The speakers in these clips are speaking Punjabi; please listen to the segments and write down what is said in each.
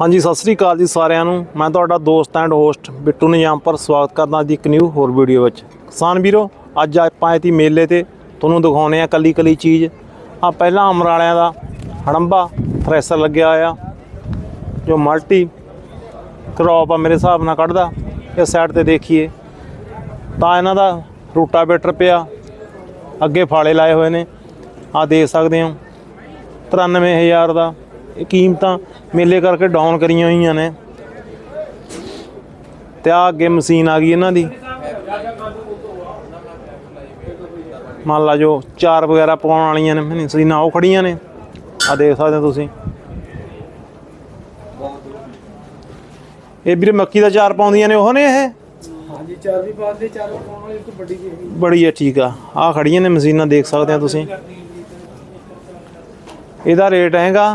ਹਾਂਜੀ, ਸਤਿ ਸ੍ਰੀ ਅਕਾਲ ਜੀ ਸਾਰਿਆਂ ਨੂੰ। ਮੈਂ ਤੁਹਾਡਾ ਦੋਸਤ ਐਂਡ ਹੋਸਟ ਬਿੱਟੂ ਨਿਜਾਮਪੁਰ ਸਵਾਗਤ ਕਰਦਾ ਅੱਜ ਦੀ ਇੱਕ ਨਿਊ ਹੋਰ ਵੀਡੀਓ ਵਿੱਚ। ਕਿਸਾਨ ਵੀਰੋ, ਅੱਜ ਆਪਾਂ ਆਏ ਮੇਲੇ ਤੇ ਤੁਹਾਨੂੰ ਦਿਖਾਉਣੇ ਆ ਕੱਲੀ ਕੱਲੀ ਚੀਜ਼। ਆ ਪਹਿਲਾਂ ਅਮਰ ਦਾ ਹੜੰਬਾ ਥ੍ਰੈਸ਼ਰ ਲੱਗਿਆ ਆ ਜੋ ਮਲਟੀ ਕ੍ਰੌਪ ਆ ਮੇਰੇ ਹਿਸਾਬ ਨਾਲ ਕੱਢਦਾ। ਇਸ ਸਾਈਡ ਤੇ ਦੇਖੀਏ। ਤਾਂ ਇਹਨਾਂ ਦਾ ਰੂਟਾਵੇਟਰ ਪਿਆ। ਅੱਗੇ ਫਾਲੇ ਲਾਏ ਹੋਏ ਨੇ। ਆ ਦੇਖ ਸਕਦੇ ਹੋ। 93000 ਦਾ ਕੀਮਤਾਂ ਮੇਲੇ ਕਰਕੇ ਡਾਊਨ ਕਰੀਆਂ ਹੋਈਆਂ ਨੇ। ਤੇ ਆ ਅੱਗੇ ਮਸ਼ੀਨ ਆ ਗਈ ਇਹਨਾਂ ਦੀ। ਮੰਨ ਲਾ ਜੋ ਚਾਰ ਵਗੈਰਾ ਪਾਉਣ ਵਾਲੀਆਂ ਨੇ ਮਸ਼ੀਨਾਂ ਉਹ ਖੜੀਆਂ ਨੇ। ਆ ਦੇਖ ਸਕਦੇ ਹੋ ਤੁਸੀਂ। ਇਹ ਵੀਰੇ ਮੱਕੀ ਦਾ ਚਾਰ ਪਾਉਂਦੀਆਂ ਨੇ ਉਹ ਨੇ ਇਹ? ਹਾਂਜੀ ਚਾਰ ਵੀ ਪਾਉਂਦੇ ਚਾਰ ਪਾਉਣ ਵਾਲੀ ਇੱਕ ਵੱਡੀ ਹੈਗੀ। ਬੜੀ ਹੈ ਠੀਕ ਆ। ਆ ਖੜੀਆਂ ਨੇ ਮਸ਼ੀਨਾਂ ਦੇਖ ਸਕਦੇ ਆ ਤੁਸੀਂ। ਇਹਦਾ ਰੇਟ ਹੈਗਾ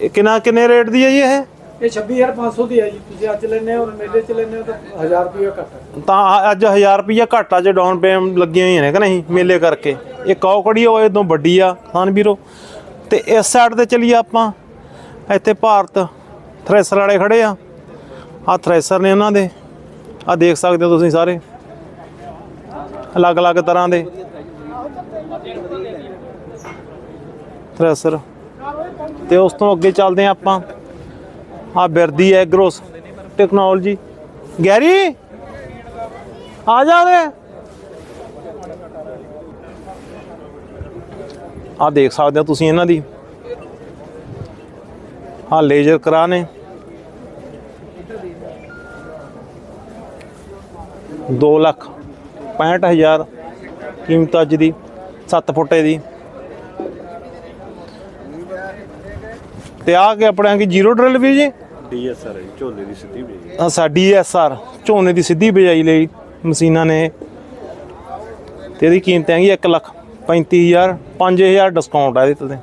ਇਹ ਕਿੰਨਾ ਕਿੰਨੇ ਰੇਟ ਦੀ ਹੈ ਜੀ ਇਹ? ਇਹ 26500 ਦੀ ਹੈ ਜੀ। ਤੁਸੀਂ ਅੱਜ ਲੈਣੇ ਹੋ ਮੇਲੇ ਚ ਲੈਣੇ ਹੋ ਤਾਂ 1000 ਰੁਪਏ ਘੱਟ ਹੈ। ਤਾਂ ਅੱਜ 1000 ਰੁਪਈਆ ਘੱਟ ਆ ਜੇ ਡਾਊਨ ਪੇਮੈਂਟ ਲੱਗੀਆਂ ਹੋਈਆਂ ਨੇ ਕਿ ਨਹੀਂ ਮੇਲੇ ਕਰਕੇ। ਇਹ ਕੌ ਖੜੀ ਉਹ ਇਹ ਤੋਂ ਵੱਡੀ ਆ ਖਾਨ ਵੀਰੋ। ਤੇ ਇਸ ਸਾਈਡ ਤੇ ਚਲੀਏ ਆਪਾਂ। ਇੱਥੇ ਭਾਰਤ ਥ੍ਰੈਸ਼ਰ ਵਾਲੇ ਖੜੇ ਆ। ਆ ਥ੍ਰੈਸ਼ਰ ਨੇ ਉਹਨਾਂ ਦੇ। ਆ ਦੇਖ ਸਕਦੇ ਹੋ ਤੁਸੀਂ ਸਾਰੇ। ਅਲੱਗ-ਅਲੱਗ ਤਰ੍ਹਾਂ ਦੇ। ਥ੍ਰੈਸ਼ਰ। ਤੇ ਉਸ ਤੋਂ ਅੱਗੇ ਚੱਲਦੇ ਆ ਆਪਾਂ। ਆ ਬਿਰਦੀ ਐਗਰੋਸ ਟੈਕਨੋਲੋਜੀ ਗੈਰੀ, ਆ ਜਾ ਵੇ ਆ ਦੇਖ ਸਕਦੇ ਹੋ ਤੁਸੀਂ ਇਹਨਾਂ ਦੀ। ਆ ਲੇਜ਼ਰ ਕਰਾ ਨੇ। 2 ਲੱਖ 65000 ਕੀਮਤ ਅੱਜ ਦੀ 7 ਫੁੱਟੇ ਦੀ। ਤੇ ਆ ਕੇ ਆਪਣੇ ਕੀ ਜ਼ੀਰੋ ਡਰਿਲ ਵੀ ਜੀ? ਡੀਐਸਆਰ ਹੈ ਝੋਲੇ ਦੀ ਸਿੱਧੀ ਬਣੀ ਆ ਸਾਡੀ ਐਸਆਰ ਝੋਨੇ ਦੀ ਸਿੱਧੀ ਬਿਜਾਈ ਲਈ ਮਸ਼ੀਨਾਂ ਨੇ। ਤੇ ਇਹਦੀ ਕੀਮਤ ਹੈਗੀ 1 ਲੱਖ 35000 5000 ਡਿਸਕਾਊਂਟ ਆ ਇਹਦੇ ਤੇ।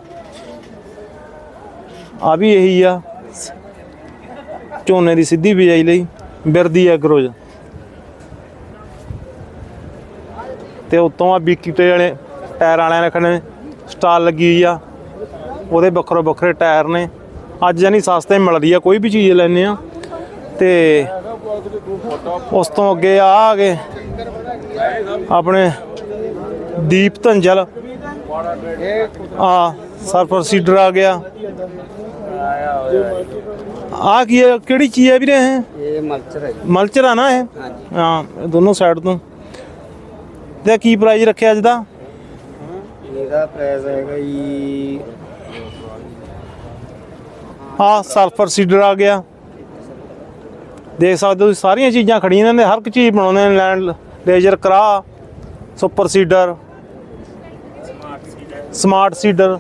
ਆ ਵੀ ਇਹੀ ਆ ਝੋਨੇ ਦੀ ਸਿੱਧੀ ਬਿਜਾਈ ਲਈ ਬਿਰਦੀ ਐਗਰੋਜ। ਤੇ ਉਤੋਂ ਆ ਬੀਕੀਟੇ ਵਾਲੇ ਟਾਇਰ ਵਾਲਿਆਂ ਨੇ ਖਣੇ ਸਟਾਲ ਲੱਗੀ ਹੋਈ ਆ। ਉਹਦੇ ਵੱਖਰੇ ਵੱਖਰੇ ਟਾਇਰ ਨੇ। ਅੱਜ ਜਾਨੀ ਸਸਤੇ ਮਿਲਦੀ ਆ ਕੋਈ ਵੀ ਚੀਜ਼ ਲੈਣੇ ਆ। ਤੇ ਉਸ ਤੋਂ ਅੱਗੇ ਆ ਆ ਗਏ ਆਪਣੇ ਦੀਪ ਧੰਜਲ। ਆ ਸਰਫਰ ਸੀਡਰ ਆ ਗਿਆ। ਆ ਕੀ ਹੈ ਕਿਹੜੀ ਚੀਜ਼ ਹੈ ਵੀਰੇ ਇਹ? ਇਹ ਮਲਚਰ ਹੈ ਮਲਚਰ ਆ ਨਾ ਇਹ? ਹਾਂ ਦੋਨੋਂ ਸਾਈਡ ਤੋਂ। ਤੇ ਕੀ ਪ੍ਰਾਈਸ ਰੱਖਿਆ ਅੱਜ ਦਾ? ਇਹਦਾ ਪ੍ਰਾਈਸ ਹੈਗਾ ਜੀ ਆ ਸਲਫਰ ਸੀਡਰ ਆ ਗਿਆ। ਦੇਖ ਸਕਦੇ ਹੋ ਤੁਸੀਂ ਸਾਰੀਆਂ ਚੀਜ਼ਾਂ ਖੜੀਆਂ ਨੇ ਹਰ ਇੱਕ ਚੀਜ਼ ਬਣਾਉਂਦੇ ਨੇ ਲੈਂਡ, ਲੇਜ਼ਰ ਕਰਾ ਸੁਪਰ ਸੀਡਰ, ਸਮਾਰਟ ਸੀਡਰ,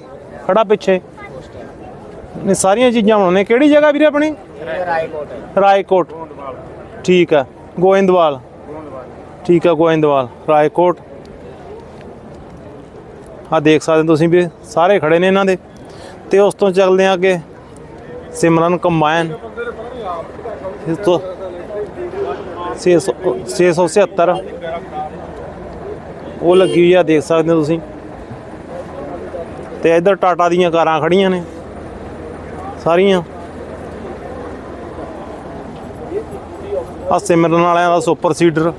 ਖੜਾ ਪਿੱਛੇ। ਨੇ ਸਾਰੀਆਂ ਚੀਜ਼ਾਂ ਬਣਾਉਂਦੇ ਕਿਹੜੀ ਜਗ੍ਹਾ ਵੀਰੇ ਆਪਣੀ? ਰਾਈਕੋਟ ਰਾਏਕੋਟ। ਠੀਕ ਆ ਗੋਇੰਦਵਾਲ। ਠੀਕ ਆ ਗੋਇੰਦਵਾਲ, ਰਾਏਕੋਟ। ਆ ਦੇਖ ਸਕਦੇ ਤੁਸੀਂ ਵੀ, ਸਾਰੇ ਖੜੇ ਨੇ ਇਹਨਾਂ ਦੇ। ਤੇ ਉਸ ਤੋਂ ਚੱਲਦੇ ਆ ਅੱਗੇ। ਸਿਮਰਨ ਕੰਬਾਈਨ। ਇਸ ਤੋਂ 600 677 ਉਹ ਲੱਗੀ ਹੋਈ ਆ, ਦੇਖ ਸਕਦੇ ਹੋ ਤੁਸੀਂ। ਤੇ ਇੱਧਰ ਟਾਟਾ ਦੀਆਂ ਕਾਰਾਂ ਖੜੀਆਂ ਨੇ। ਸਾਰੀਆਂ। ਆ ਸਿਮਰਨ ਵਾਲਿਆਂ ਦਾ ਸੁਪਰ ਸੀਡਰ।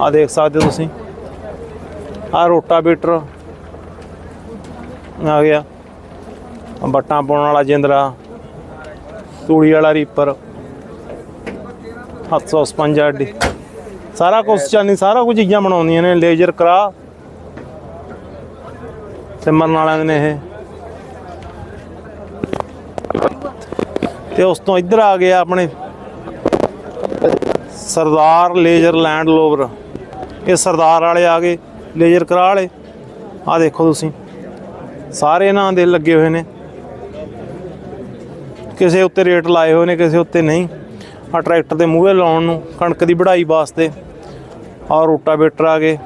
ਆ ਦੇਖ ਸਕਦੇ ਹੋ ਤੁਸੀਂ। ਆ ਰੋਟਾਵੇਟਰ ਆ ਗਿਆ। ਆਹ ਬੱਟਾਂ ਪਾਉਣ ਵਾਲਾ ਜਿੰਦਰਾ, ਤੂੜੀ ਵਾਲਾ ਰੀਪਰ 755 ਡੀ। ਸਾਰਾ ਕੁਝ ਚਾਨੀ ਸਾਰਾ ਕੁਝ ਚੀਜ਼ਾਂ ਬਣਾਉਂਦੀਆਂ ਨੇ, ਲੇਜ਼ਰ ਕਰਾ। ਸਿਮਰਨ ਵਾਲਿਆਂ ਦੇ ਨੇ ਇਹ। ਤੇ ਉਸ ਤੋਂ ਇੱਧਰ ਆ ਗਿਆ ਆਪਣੇ ਸਰਦਾਰ ਲੇਜ਼ਰ ਲੈਂਡ ਲੋਵਰ ਇਹ ਸਰਦਾਰ ਵਾਲੇ ਆ ਗਏ। ਲੇਜ਼ਰ ਕਰਾ ਵਾਲੇ ਆ ਦੇਖੋ ਤੁਸੀਂ। ਸਾਰੇ ਇਹਨਾਂ ਦੇ ਲੱਗੇ ਹੋਏ ਨੇ। ਕਿਸੇ ਉੱਤੇ ਰੇਟ ਲਾਏ ਹੋਏ ਨੇ, ਕਿਸੇ ਉੱਤੇ ਨਹੀਂ। ਆ ਟਰੈਕਟਰ ਦੇ ਮੂਹਰੇ ਲਾਉਣ ਨੂੰ ਕਣਕ ਦੀ ਵਢਾਈ ਵਾਸਤੇ ਆ ਰੋਟਾਵੇਟਰ ਆ ਗਏ।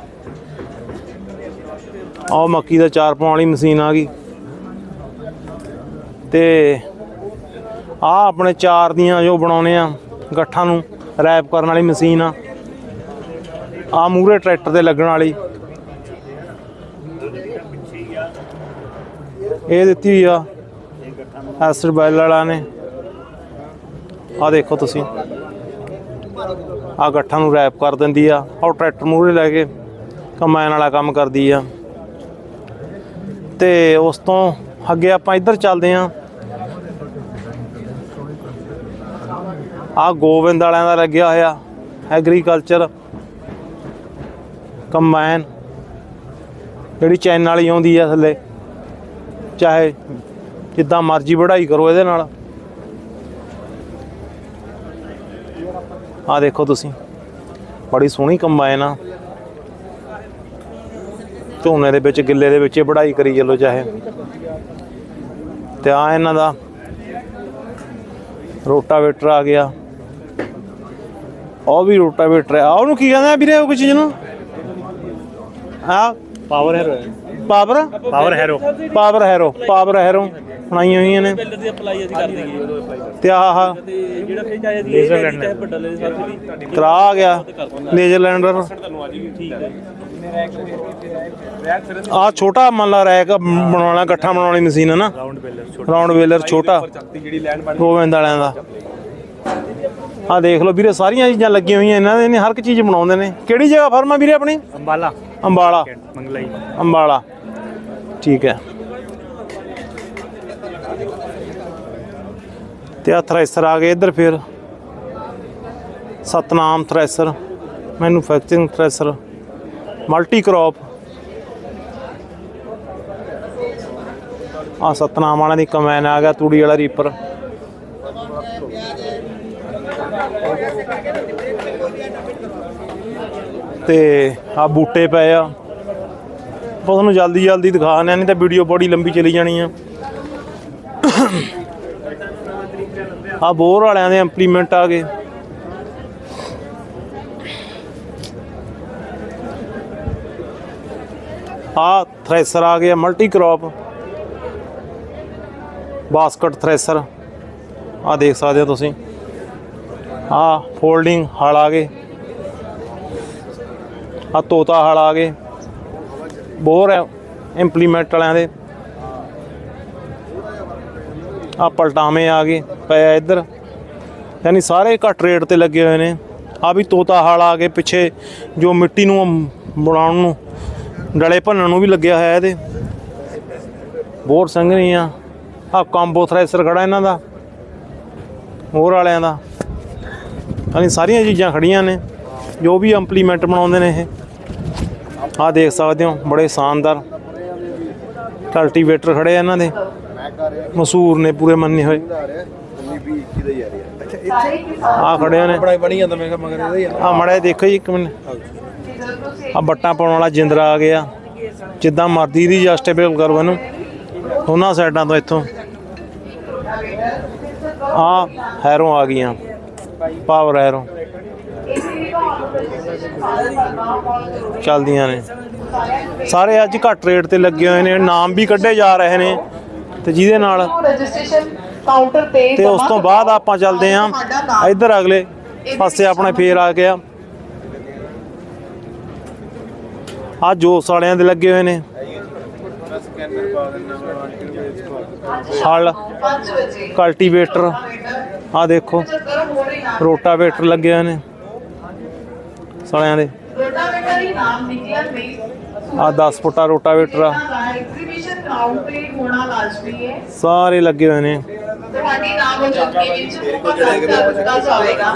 ਆਹ ਮੱਕੀ ਦਾ ਚਾਰ ਪਾਉਣ ਵਾਲੀ ਮਸ਼ੀਨ ਆ ਗਈ। ਤੇ ਆ ਆਪਣੇ ਚਾਰ ਦੀਆਂ ਜੋ ਬਣਾਉਨੇ ਆ ਗੱਠਾਂ ਨੂੰ ਰੈਪ ਕਰਨ ਵਾਲੀ ਮਸ਼ੀਨ ਆ। ਆ ਮੂਰੇ ਟਰੈਕਟਰ ਤੇ ਲੱਗਣ ਵਾਲੀ ਇਹ ਦਿੱਤੀ ਹੋਈ ਆ ਐਸਿਡ ਬਾਇਲ ਵਾਲਾ ਨੇ। ਆ ਦੇਖੋ ਤੁਸੀਂ। ਆ ਗੱਠਾਂ ਨੂੰ ਰੈਪ ਕਰ ਦਿੰਦੀ ਆ। ਉਹ ਟਰੈਕਟਰ ਮੂਰੇ ਲੈ ਕੇ ਕੰਬਾਈਨ ਵਾਲਾ ਕੰਮ ਕਰਦੀ ਆ। ਤੇ ਉਸ ਤੋਂ ਅੱਗੇ ਆਪਾਂ ਇੱਧਰ ਚੱਲਦੇ ਆਂ। ਆ ਗੋਬਿੰਦ ਵਾਲਿਆਂ ਦਾ ਲੱਗਿਆ ਹੋਇਆ ਐਗਰੀਕਲਚਰ ਕੰਬਾਈਨ। ਜਿਹੜੀ ਚੈਨ ਵਾਲੀ ਆਉਂਦੀ ਆ ਥੱਲੇ। ਚਾਹੇ ਜਿੱਦਾਂ ਮਰਜ਼ੀ ਵਢਾਈ ਕਰੋ ਇਹਦੇ ਨਾਲ। ਆ ਦੇਖੋ ਤੁਸੀਂ। ਬੜੀ ਸੋਹਣੀ ਕੰਬਾਈਨ ਆ। ਝੋਨੇ ਦੇ ਵਿੱਚ, ਗਿੱਲੇ ਦੇ ਵਿੱਚ ਇਹ ਵਢਾਈ ਕਰੀ ਚੱਲੋ ਚਾਹੇ। ਤੇ ਆ ਇਹਨਾਂ ਦਾ ਰੋਟਾਵੇਟਰ ਆ ਗਿਆ। ਉਹ ਵੀ ਰੋਟਾਵੇਟਰ ਆ। ਉਹਨੂੰ ਕੀ ਕਹਿੰਦੇ ਆ ਵੀਰੇ ਉਹ ਚੀਜ਼ ਨੂੰ? ਆ power harrow power? Power harrow. Power harrow power harrow ਬਣਾਈਆਂ ਹੋਈਆਂ ਨੇ। ਬਿੱਲ ਦੀ ਅਪਲਾਈ ਅਸੀਂ ਕਰ ਦਈਏ ਤੇ ਆਹ ਜਿਹੜਾ ਫ੍ਰਿਜ ਆਇਆ ਦੀ ਇਹ ਵੱਡਾ ਲੈ ਦੀ ਕਰਾ ਆ ਗਿਆ। ਹੈ ਆ ਛੋਟਾ ਮੰਨ ਲਾ ਰੈਕ ਬਣਾਉਣਾ ਇਕੱਠਾ ਬਣਾਉਣ ਵਾਲੀ ਮਸ਼ੀਨ ਹੈ ਨਾ। ਰਾਉਂਡ ਬੇਲਰ ਛੋਟਾ ਗੋਬਿੰਦ ਵਾਲਿਆਂ ਦਾ। ਆ ਦੇਖ ਲਓ ਵੀਰੇ ਸਾਰੀਆਂ ਚੀਜ਼ਾਂ ਲੱਗੀਆਂ ਹੋਈਆਂ ਇਹਨਾਂ ਦੇ ਨੇ ਹਰ ਇੱਕ ਚੀਜ਼ ਬਣਾਉਂਦੇ ਨੇ। ਕਿਹੜੀ ਜਗ੍ਹਾ ਫਰਮਾ ਵੀਰੇ ਆਪਣੀ? ਅੰਬਾਲਾ। ਅੰਬਾਲਾ। ਮੰਗਲਾਈ। ਅੰਬਾਲਾ। ਠੀਕ ਹੈ। ਤੇ ਆ ਥ੍ਰੈਸ਼ਰ ਆ ਗਏ ਇੱਧਰ ਫਿਰ। Satnam thresher manufacturing thresher multi crop ਆ ਸਤਨਾਮ ਵਾਲਿਆਂ ਦੀ ਕਮੈਨ ਆ ਗਿਆ ਤੂੜੀ ਵਾਲਾ ਰੀਪਰ ਤੇ ਆ ਬੂਟੇ ਪਏ ਆ। ਆਪਾਂ ਤੁਹਾਨੂੰ ਜਲਦੀ ਜਲਦੀ ਦਿਖਾ ਨੇ ਨਹੀਂ ਤਾਂ ਵੀਡੀਓ ਬੜੀ ਲੰਬੀ ਚਲੀ ਜਾਣੀ ਆ। ਆ ਬੋਰ ਵਾਲਿਆਂ ਦੇ ਇੰਪਲੀਮੈਂਟ ਆ ਗਏ। ਆ ਥ੍ਰੈਸ਼ਰ ਆ ਗਿਆ ਮਲਟੀ ਕ੍ਰੌਪ ਬਾਸਕਟ ਥ੍ਰੈਸ਼ਰ ਆ ਦੇਖ ਸਕਦੇ ਹੋ ਤੁਸੀਂ। ਆ ਫੋਲਡਿੰਗ ਹਲ ਆ ਗਏ। ਆ ਤੋਤਾ ਹਾਲ ਆ ਗਏ। ਬੋਰ ਹੈ ਇੰਪਲੀਮੈਂਟ ਵਾਲਿਆਂ ਦੇ। ਆ ਪਲਟਾਵੇਂ ਆ ਗਏ ਪਏ ਇੱਧਰ। ਯਾਨੀ ਸਾਰੇ ਘੱਟ ਰੇਟ ਤੇ ਲੱਗੇ ਹੋਏ ਨੇ। ਆ ਵੀ ਤੋਤਾ ਹਾਲ ਆ ਗਏ ਪਿੱਛੇ, ਜੋ ਮਿੱਟੀ ਨੂੰ ਬਣਾਉਣ ਨੂੰ, ਡਲੇ ਭੰਨਣ ਨੂੰ ਵੀ ਲੱਗਿਆ ਹੋਇਆ ਇਹਦੇ। ਬੋਰ ਸੰਘਣੀ ਆ ਆ ਕੰਬੋ ਥ੍ਰੈਸ਼ਰ ਖੜਾ ਇਹਨਾਂ ਦਾ। ਹੋਰ ਵਾਲਿਆਂ ਦਾ। ਯਾਨੀ ਸਾਰੀਆਂ ਚੀਜ਼ਾਂ ਖੜੀਆਂ ਨੇ। ਜੋ ਵੀ ਇੰਪਲੀਮੈਂਟ ਬਣਾਉਂਦੇ ਨੇ ਇਹ। ਆ ਦੇਖ ਸਕਦੇ ਹੋ ਬੜੇ ਸ਼ਾਨਦਾਰ ਕਲਟੀਵੇਟਰ ਖੜੇ ਆ ਇਹਨਾਂ ਦੇ। ਮਸ਼ਹੂਰ ਨੇ ਪੂਰੇ ਮੰਨੇ ਹੋਏ। ਆ ਖੜੇ ਨੇ। ਬੜਾ ਬਣੀ ਜਾਂਦਾ ਮੈਂ ਮਗਰ ਇਹਦਾ ਹੀ ਆ। ਆ ਮੜਾ ਦੇਖੋ ਜੀ ਇੱਕ ਮਿੰਟ। ਆ ਬੱਟਾਂ ਪਾਉਣ ਵਾਲਾ ਜਿੰਦਰਾ ਆ ਗਿਆ। ਜਿੱਦਾਂ ਮਰਦੀ ਦੀ ਜਸਟੇਬਲ ਕਰੋ ਇਹਨੂੰ। ਉਹਨਾਂ ਸਾਈਡਾਂ ਤੋਂ ਇੱਥੋਂ। ਆ ਹੈਰੋ ਆ ਗਈਆਂ। Power harrow. ਚੱਲਦੀਆਂ ਨੇ। ਸਾਰੇ ਅੱਜ ਘੱਟ ਰੇਟ ਤੇ ਲੱਗੇ ਹੋਏ ਨੇ ਨਾਮ ਵੀ ਕੱਢੇ ਜਾ ਰਹੇ ਨੇ ਤੇ ਜਿਹਦੇ ਨਾਲ ਕਾਊਂਟਰ ਤੇ ਤੇ ਉਸ ਤੋਂ ਬਾਅਦ ਆਪਾਂ ਚੱਲਦੇ ਆਂ ਇੱਧਰ ਅਗਲੇ ਪਾਸੇ ਆਪਣੇ ਫੇਰ ਆ ਗਿਆ। ਆ ਜੋਸ ਵਾਲਿਆਂ ਦੇ ਲੱਗੇ ਹੋਏ ਨੇ। ਹਲ 5 ਵਜੇ। ਕਲਟੀਵੇਟਰ ਆ ਦੇਖੋ ਰੋਟਾਵੇਟਰ ਲੱਗੇ ਹੋਏ ਨੇ। ਸਾਲਿਆਂ ਦੇ। ਰੋਟਾਵੇਟਰ ਹੀ ਨਾਮ ਨਿਕਲਣ ਲਈ ਆ 10 ਫੁੱਟਾ ਰੋਟਾਵੇਟਰ ਆ। ਐਗਜ਼ੀਬਿਸ਼ਨ ਗਰਾਊਂਡ ਤੇ ਹੋਣਾ ਲਾਜ਼ਮੀ ਹੈ ਸਾਰੇ ਲੱਗੇ ਹੋਏ ਨੇ। ਤੁਹਾਡੀ ਨਾਮ ਮੌਜੂਦਗੀ ਵਿੱਚ ਮੁਕੰਮਲ ਜਾਵੇਗਾ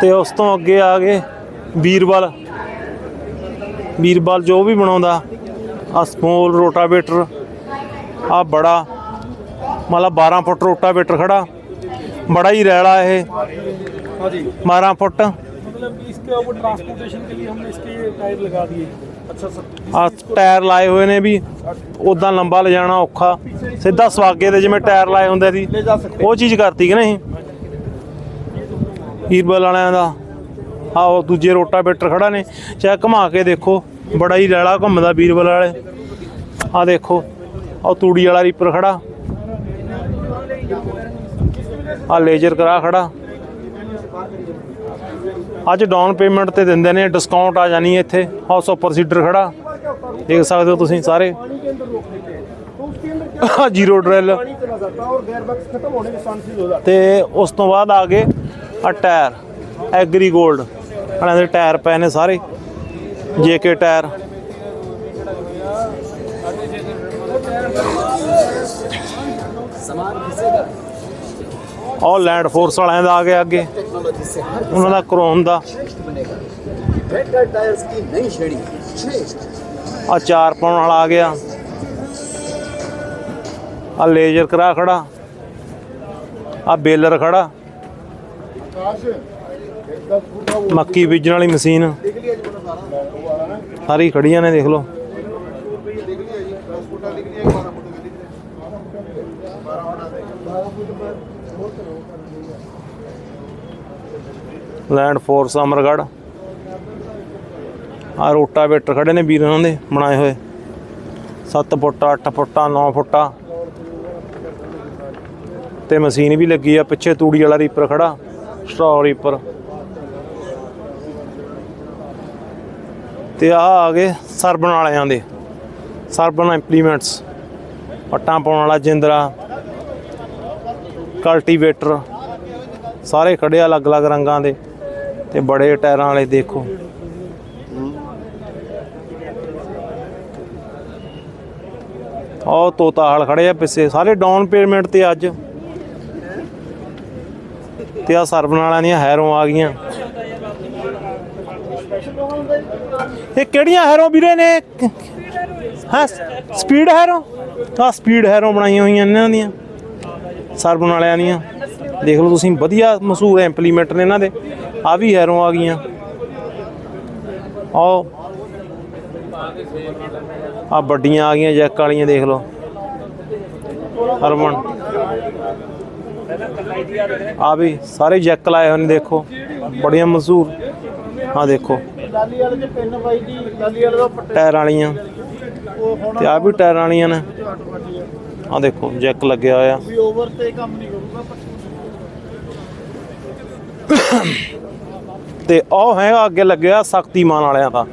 ਤੇ ਉਸ ਤੋਂ ਅੱਗੇ ਆ ਗਏ ਵੀਰਬਲ ਵੀਰਬਲ ਜੋ ਵੀ ਬਣਾਉਂਦਾ, ਆ ਸਮੋਲ ਰੋਟਾਵੇਟਰ, ਆ ਬੜਾ, ਮਤਲਬ 12 ਫੁੱਟ ਰੋਟਾਵੇਟਰ ਖੜਾ। ਬੜਾ ਹੀ ਰੈਲਾ ਇਹ। 12 ਫੁੱਟ मतलब इसके ऊपर ट्रांसपोर्टेशन के लिए हमने इसके टायर लगा दिए अच्छा सर ਆ ਟਾਇਰ ਲਾਏ ਹੋਏ ਨੇ ਵੀ ਉਦਾਂ ਲੰਬਾ ਲਿਜਾਣਾ ਔਖਾ ਸਿੱਧਾ ਸਵਾਗੇ ਦੇ ਜਿਵੇਂ ਟਾਇਰ ਲਾਏ ਹੁੰਦੇ ਸੀ ਉਹ ਚੀਜ਼ ਕਰਤੀ ਕਿ ਨਹੀਂ ਹੀਰਬਲ ਵਾਲਿਆਂ ਦਾ ਆ ਉਹ ਦੂਜੇ ਰੋਟਾਵੇਟਰ ਖੜਾ ਨੇ ਚਾਹੇ ਘੁਮਾ ਕੇ ਦੇਖੋ ਬੜਾ ਹੀ ਰੈਲਾ ਘੁੰਮਦਾ ਵੀਰਬਲ ਵਾਲੇ ਆ ਦੇਖੋ ਆ ਤੂੜੀ ਵਾਲਾ ਰੀਪਰ ਖੜਾ ਆ ਲੇਜ਼ਰ ਕਰਾ ਖੜਾ ਅੱਜ ਡਾਊਨ ਪੇਮੈਂਟ ਤੇ ਦਿੰਦੇ ਨੇ ਡਿਸਕਾਊਂਟ ਆ ਜਾਣੀ ਇੱਥੇ। ਹਾਊਸ ਆਫ ਪ੍ਰੋਸੀਡਰ ਖੜਾ। ਦੇਖ ਸਕਦੇ ਹੋ ਤੁਸੀਂ ਸਾਰੇ। ਜ਼ੀਰੋ ਡਰਿਲ ਤੇ ਉਸ ਤੋਂ ਬਾਅਦ ਆ ਗਏ ਆ ਟਾਇਰ ਐਗਰੀ 골ਡ ਇਹਨਾਂ ਦੇ ਟਾਇਰ ਪਏ ਨੇ ਸਾਰੇ। ਜੇਕੇ ਟਾਇਰ ਉਹ ਲੈਂਡ ਫੋਰਸ ਵਾਲਿਆਂ ਦਾ ਆ ਗਿਆ ਅੱਗੇ। ਉਹਨਾਂ ਦਾ ਕ੍ਰੋਮ ਦਾ टायर्स की नई श्रेणी ਆ ਚਾਰ ਪਾਉਣ ਵਾਲਾ ਆ ਗਿਆ ਆ ਲੇਜ਼ਰ ਕਰਾ ਖੜਾ ਆ ਬੇਲਰ ਖੜਾ ਮੱਕੀ ਬੀਜਣ ਵਾਲੀ ਮਸ਼ੀਨ ਸਾਰੀ ਖੜੀਆਂ ਨੇ ਦੇਖ ਲਓ Land force Amargarh. ਆ ਰੋਟਾਵੇਟਰ ਖੜੇ ਨੇ ਵੀਰ ਉਹਨਾਂ ਦੇ, ਬਣਾਏ ਹੋਏ। 7 ਫੁੱਟਾ 8 ਫੁੱਟਾ 9 ਫੁੱਟਾ। ਤੇ ਮਸ਼ੀਨ ਵੀ ਲੱਗੀ ਆ, ਪਿੱਛੇ ਤੂੜੀ ਵਾਲਾ ਰੀਪਰ ਖੜਾ ਸਟ੍ਰੋ ਰੀਪਰ। ਤੇ ਆ ਆ ਗਏ ਸਰਬਨ ਵਾਲਿਆਂ ਦੇ ਸਰਬਨ ਇੰਪਲੀਮੈਂਟਸ। ਪੱਟਾਂ ਪਾਉਣ ਵਾਲਾ ਜਿੰਦਰਾ, ਕਲਟੀਵੇਟਰ, ਸਾਰੇ ਖੜੇ ਆ ਅਲੱਗ-ਅਲੱਗ ਰੰਗਾਂ ਦੇ। ਤੇ ਬੜੇ ਟਾਇਰਾਂ ਵਾਲੇ ਦੇਖੋ। ਉਹ ਤੋਤਾ ਹਾਲ ਖੜੇ ਆ ਪਿੱਛੇ। ਸਾਰੇ ਡਾਊਨ ਪੇਮੈਂਟ ਤੇ ਅੱਜ। ਤੇ ਆ ਸਰਵਨ ਦੀਆਂ ਹੈਰੋਂ ਆ ਗਈਆਂ। ਇਹ ਕਿਹੜੀਆਂ ਹੈਰੋਂ ਵੀਰੇ ਨੇ? ਹਾਂ? ਸਪੀਡ ਹੈਰੋਂ ਆ ਸਪੀਡ ਹੈਰੋਂ ਬਣਾਈਆਂ ਹੋਈਆਂ ਇਹਨਾਂ ਦੀਆਂ। ਸਰਬਨਾਲਿਆਂ ਦੀਆਂ। ਦੇਖ ਲਓ ਤੁਸੀਂ, ਵਧੀਆ ਮਸ਼ਹੂਰ ਇੰਪਲੀਮੈਂਟ ਨੇ ਇਹਨਾਂ ਦੇ। ਆ ਵੀ ਹੈਰੋਂ ਆ ਗਈਆਂ। ਆਓ। ਆ ਵੱਡੀਆਂ ਆ ਗਈਆਂ, ਜੈਕ ਵਾਲੀਆਂ ਦੇਖ ਲਓ। ਹਰਮਨ। ਆ ਵੀ ਸਾਰੇ ਜੈਕ ਲਾਏ ਹੋਏ ਨੇ, ਦੇਖੋ। ਬੜੀਆਂ ਮਸ਼ਹੂਰ। ਆ ਦੇਖੋ। ਲਾਲੀ ਵਾਲੇ ਦੇ ਪਿੰਨ ਬਾਈ ਜੀ ਲਾਲੀ ਵਾਲੇ ਦਾ ਟਾਇਰ ਵਾਲੀਆਂ। ਤੇ ਆ ਵੀ ਟਾਇਰ ਵਾਲੀਆਂ ਨੇ। ਆ ਦੇਖੋ, ਜੈਕ ਲੱਗਿਆ ਹੋਇਆ। ਵੀ ਓਵਰ ਤੇ ਕੰਮ ਨਹੀਂ ਕਰੂਗਾ ਤੇ ਉਹ ਹੈਗਾ ਅੱਗੇ ਲੱਗਿਆ ਸ਼ਕਤੀਮਾਨ ਵਾਲਿਆਂ ਦਾ।